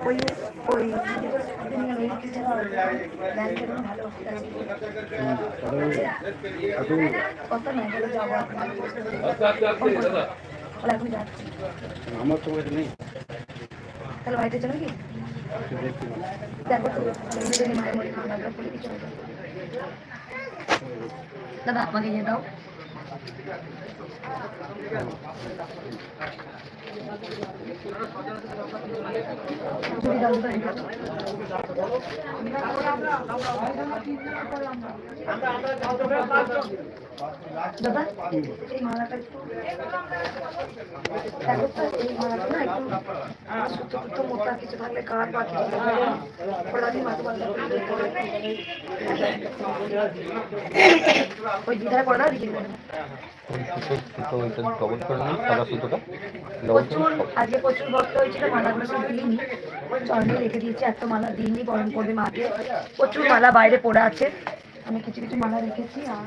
ওই ওই আমার তো নেই তাহলে বাড়িতে চলো কি। দাদা আমাকে দাও দাদা এই মালাটা ওই প্রচুর প্রচুর মালাগুলো রেখে দিয়েছি এত মালা দিইনি বরণ করবে মাকে প্রচুর মালা বাইরে পড়ে আছে। আমি কিছু কিছু মালা রেখেছি আর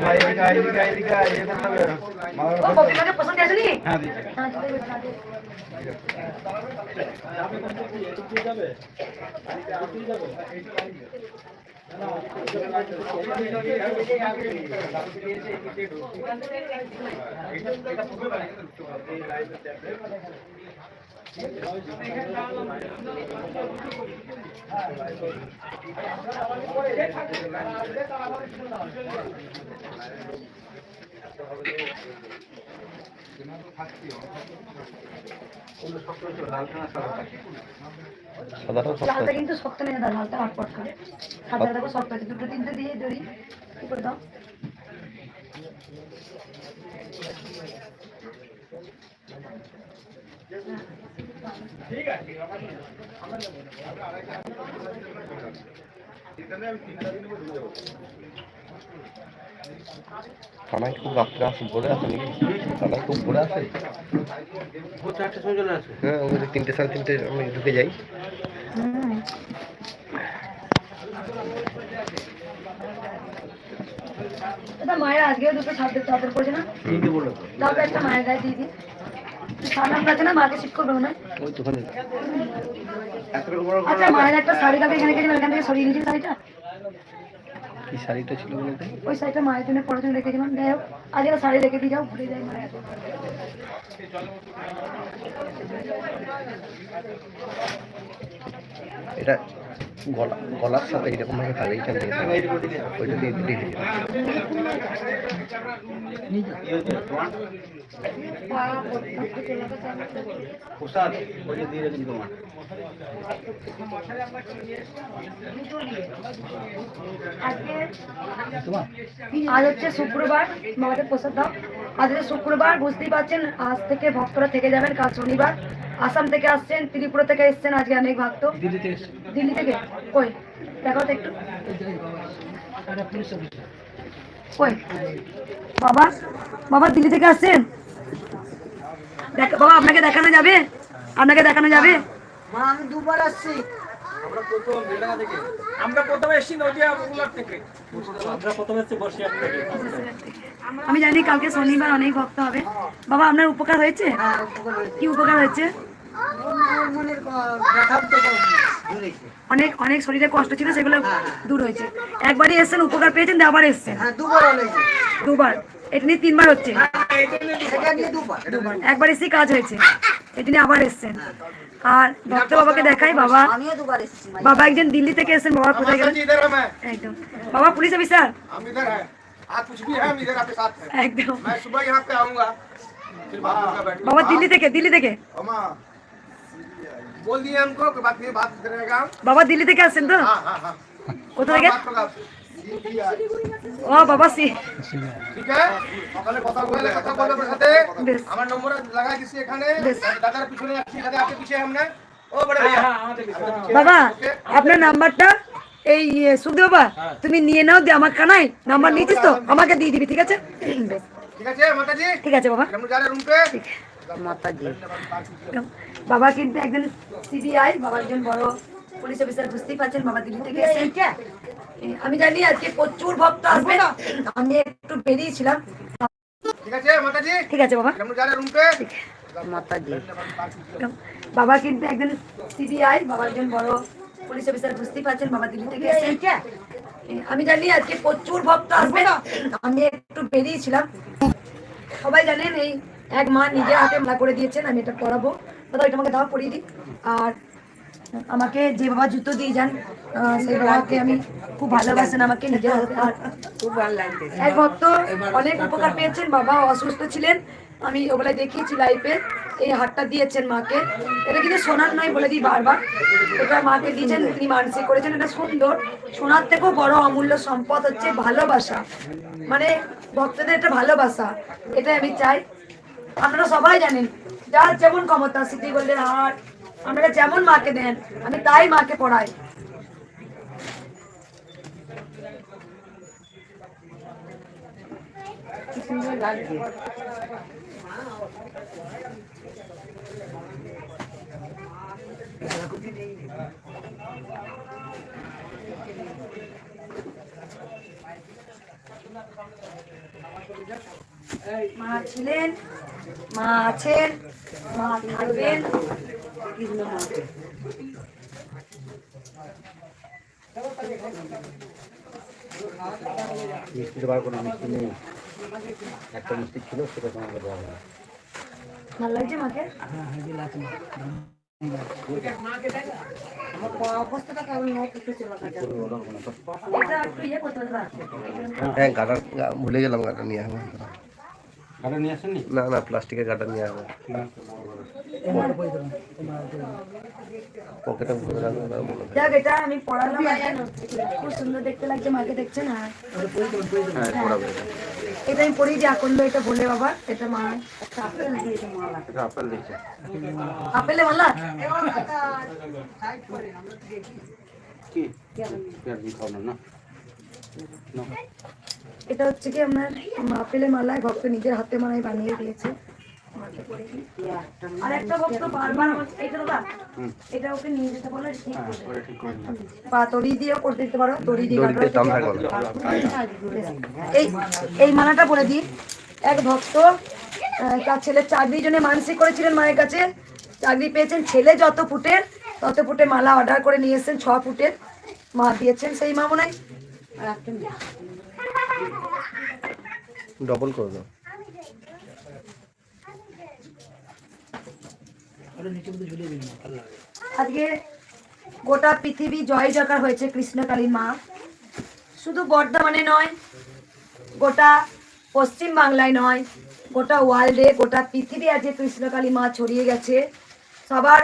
ভাই এদিকে এদিকে আয়, এদিকে আয়, এ করতে হবে। মালার ও ববিমাকে পছন্দ আছে নি হ্যাঁ আছে। কিন্তু শক্ত নেই দাদা লালটা আটপট করে সাদাটা দেখো শক্ত আছে। দুটো তিনটে দিয়ে ধরি কি করে দাও? কানাই খুব রাত্রে আসে ভোরে আসে নাকি? কানাই খুব ভোরে আসে। হ্যাঁ ওই তিনটে সাড়ে তিনটে আমি ঢুকে যাই। মায়ের আজকেও দুটো ছাদের চাদর পড়েছে না? একটা মায়ের গায়ে দিয়ে দিই সালাম আছে না মাকে শিখ করবে না ওই তো ওখানে। আচ্ছা মায়ের একটা শাড়ি কাপড় এখানে গেছিলাম এখান থেকে সরিয়ে নিয়েছি শাড়িটা? কি শাড়িটা ছিল বলতে? ওই শাড়িটা মায়ের জন্য পড়ার জন্য রেখেছিলাম। যাই হোক আজকে শাড়ি রেখে দিয়ে যাও ভুলে যাই মায়ের এটা গলা গলার সাথে এরকম ভাবে থাকে এইখান থেকে থাকে। ওইটা দিয়ে প্রসাদ দিয়ে তোমার। আজ হচ্ছে শুক্রবার মাকে প্রসাদ দাও। আজকে শুক্রবার বুঝতেই পারছেন আজ থেকে ভক্তরা থেকে যাবেন কাল শনিবার। আসাম থেকে আসছেন ত্রিপুরা থেকে এসছেন আজকে অনেক ভক্ত। দিল্লি থেকে কই? দেখো তো একটু। কই? বাবা বাবা দিল্লি থেকে আসছেন? দেখ বাবা আপনাকে দেখানো যাবে? আপনাকে দেখানো যাবে? আমি দুবার আসছি। আমি জানি কালকে শনিবার অনেক ভক্ত হবে। বাবা আপনার উপকার হয়েছে? হ্যাঁ উপকার হয়েছে। কি উপকার হয়েছে? অনেক অনেক শরীরে কষ্ট ছিল সেগুলো দূর হয়েছে। একবারই এসছেন উপকার পেয়েছেন আবার এসছেন। দুবার এটা নিয়ে তিনবার হচ্ছে। একবার এসেই কাজ হয়েছে। এটি নিয়ে আবার এসছেন। আর ভক্ত বাবাকে দেখাই বাবা। বাবা একজন দিল্লি থেকে এসেছেন বাবা কোথায় গেলেন? একদম। বাবা পুলিশ অফিসার? একদম। বাবা দিল্লি থেকে দিল্লি থেকে। बोल दिए हमको कि बात ये बात रहेगा বাবা দিল্লি থেকে আসছেন তো हाँ हाँ हाँ কোথা থেকে बात होगा आपसे। ও বাবা সি ঠিক আছে সকালে কথা বলে কথা বলবে আপনার সাথে বেশ। আমার নম্বর লাগাই দিছি এখানে বেশ। দাদার পিছনে যাচ্ছি দাদা আপনি পিছিয়ে সামনে ও বড় ভাইয়া বাবা আপনার নাম্বারটা এই ইয়ে, সুখদেব বাবা তুমি নিয়ে নাও দিয়ে আমার কানাই নাম্বার নিয়েছিস তো আমাকে দিয়ে দিবি ঠিক আছে বেশ, ঠিক আছে মাতাজি ঠিক আছে বাবা আমরা যারা রুম পে বাবা কিন্তু একজন সিবিআই বাবা একজন বড় পুলিশ অফিসার বুঝতেই পারছেন বাবা দিল্লি থেকে এসেছেন। আমি জানি আজকে প্রচুর ভক্ত আসবে। আমি একটু বেরিয়েছিলাম। ঠিক আছে মাতাজি? ঠিক আছে বাবা। আমরা যারা রুম পে বাবা কিন্তু একজন সিবিআই বাবা একজন বড় পুলিশ অফিসার বুঝতেই পারছেন বাবা দিল্লি থেকে এসেছেন। আমি জানি আজকে প্রচুর ভক্ত আসবে। আমি একটু বেরিয়েছিলাম। সবাই জানেন এই এক মা নিজে হাতে মালা করে দিয়েছেন আমি এটা পরাবো। দাদা এটা আমাকে দাও পরিয়ে দিই। আর আমাকে যে বাবা জুতো দিয়ে যান সেই বাবাকে আমি খুব ভালোবাসেন আমাকে নিজের খুব ভালো লাগছে। এক ভক্ত অনেক উপকার পেয়েছেন বাবা অসুস্থ ছিলেন। আমি ওগুলো দেখিয়েছি লাইফে এই হাতটা দিয়েছেন মাকে। এটা কিন্তু সোনার নয় বলে দিই বারবার। এটা মাকে দিয়েছেন তিনি মানসিক করেছেন। এটা সুন্দর। সোনার থেকেও বড় অমূল্য সম্পদ হচ্ছে ভালোবাসা। মানে ভক্তদের একটা ভালোবাসা। এটাই আমি চাই। আপনারা সবাই জানেন, যার যেমন ক্ষমতা স্মৃতি গোল্ডের হার, আপনারা যেমন মাকে দেন, আমি তাই মাকে পড়াই। মা ছিলেন মা আছেন মা থাকবেন। মিষ্টি দেওয়ার কোনো মিষ্টি নেই। একটা মিষ্টি ছিল সেটা তোমাকে দেওয়া হবে। ভালো লাগছে মাকে? এটা একটু ইয়ে। হ্যাঁ। ভুলে গেলাম গাটা নিয়ে আসব গাড়ি নিয়ে আসেননি না না প্লাস্টিকের গাটা নিয়ে আসব পকেটে ভরে রাখব না মনে হয়। এটা আমি পড়ালাম। খুব সুন্দর দেখতে লাগছে মাকে দেখছেন হ্যাঁ হ্যাঁ এটা। আমি পড়ি যে আকন্দ এটা বলে বাবা এটা মা। আপেল আপেলে মালা কি? পেঁয়াজ খাওয়ানো না? এটা হচ্ছে কি আপনার আপেলে মালা ভক্ত নিজের হাতে মালাই বানিয়ে দিয়েছে। মাকে পরিয়ে দিই। আর একটা ভক্ত বারবার এটা দাদা এটা ওকে নিয়ে যেতে বলো ঠিক করে দেবে। বা তড়ি করতে দিতে পারো তড়ি দিয়ে দড়িতে কাটাও দাম দিতে থাকবে পারো। এই এই মালাটা বলে দিই। এক ভক্ত তার ছেলে চাকরির জন্য মানসিক করেছিলেন মায়ের কাছে। চাকরি পেয়েছেন ছেলে যত ফুটের তত ফুটে মালা অর্ডার করে নিয়ে এসেছেন ছ ফুটের। মা দিয়েছেন সেই মা মনে হয় ডবল করে দাও। আজকে গোটা পৃথিবী জয় জয়কার হয়েছে কৃষ্ণকালী মা। শুধু বর্ধমানে নয় গোটা পশ্চিম বাংলায় নয় গোটা ওয়ার্ল্ডে গোটা পৃথিবী আজকে কৃষ্ণকালী মা ছড়িয়ে গেছে। সবার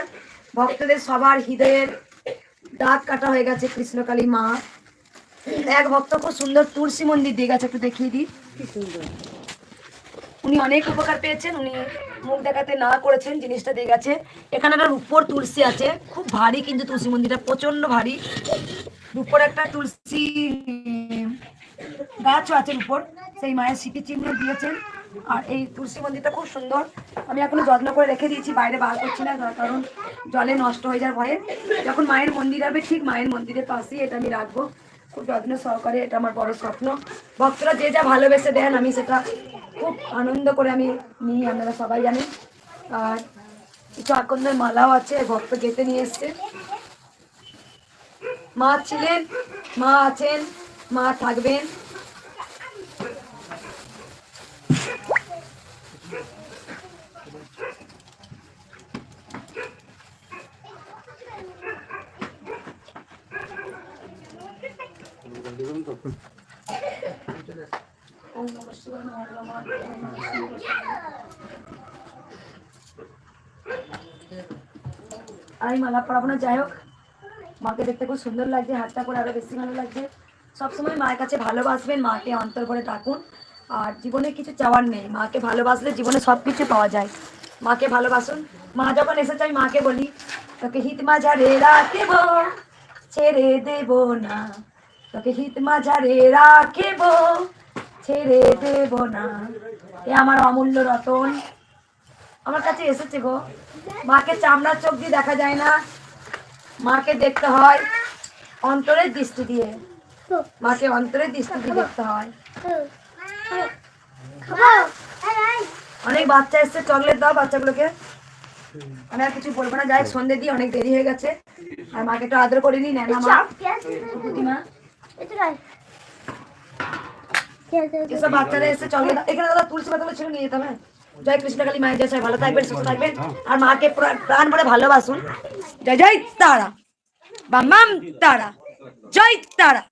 ভক্তদের সবার হৃদয়ের দাগ কাটা হয়ে গেছে কৃষ্ণকালী মা। এক ভক্ত খুব সুন্দর তুলসী মন্দির দিয়ে গেছে একটু দেখিয়ে দিই। কি সুন্দর। উনি অনেক উপকার পেয়েছেন উনি মুখ দেখাতে না করেছেন জিনিসটা দিয়ে গেছে এখানে একটা রূপোর তুলসী আছে খুব ভারী কিন্তু তুলসী মন্দিরটা প্রচণ্ড ভারী। রূপোর একটা তুলসী গাছও আছে রূপোর সেই মায়ের স্মৃতি চিহ্ন দিয়েছেন। আর এই তুলসী মন্দিরটা খুব সুন্দর। আমি এখনও যত্ন করে রেখে দিয়েছি বাইরে বার করছি না কারণ জলে নষ্ট হয়ে যাওয়ার ভয়ে। যখন মায়ের মন্দির হবে ঠিক মায়ের মন্দিরের পাশেই এটা আমি রাখব। খুব যত্ন সহকারে, এটা আমার বড় স্বপ্ন। ভক্তরা যে যা ভালোবেসে দেন, আমি সেটা খুব আনন্দ করে আমি নিই, আপনারা সবাই জানেন। আর কিছু আকন্দের মালাও আছে, ভক্ত গেতে নিয়ে এসছে। মা ছিলেন, মা আছেন, মা থাকবেন। শিবায়। আর আমি মালা পরাবো না, যাই হোক। মাকে দেখতে খুব সুন্দর লাগছে, হাতটা করে আরও বেশি ভালো লাগছে। সবসময় মায়ের কাছে ভালোবাসবেন, মাকে অন্তর করে ডাকুন। আর জীবনে কিছু চাওয়ার নেই, মাকে ভালোবাসলে জীবনে সব কিছু পাওয়া যায়। মাকে ভালোবাসুন। মা যখন এসেছে আমি মাকে বলি, তোকে হিত মাঝারে রাখব, ছেড়ে দেব না। তোকে হিত মাঝারে রাখব ছেড়ে দেব না। এ আমার অমূল্য রতন। আমার কাছে এসেছে গো। মাকে চামড়ার চোখ দিয়ে দেখা যায় না। মাকে দেখতে হয় অন্তরের দৃষ্টি দিয়ে। মাকে অন্তরের দৃষ্টি দিয়ে দেখতে হয়। অনেক বাচ্চা এসছে চকলেট দাও বাচ্চাগুলোকে। আমি আর কিছু বলব না। যাই হোক, সন্ধে দিয়ে অনেক দেরি হয়ে গেছে। আর মাকে একটু আদর করে নি না মা। এসব বাচ্চারা এসে নিয়ে যেতে হবে। জয় কৃষ্ণ কালী মায়ের ভালো থাকবেন আর মাকে প্রা- প্রাণ ভরে ভালোবাসুন। জয় জয় তারা। বাম তারা। জয় তারা।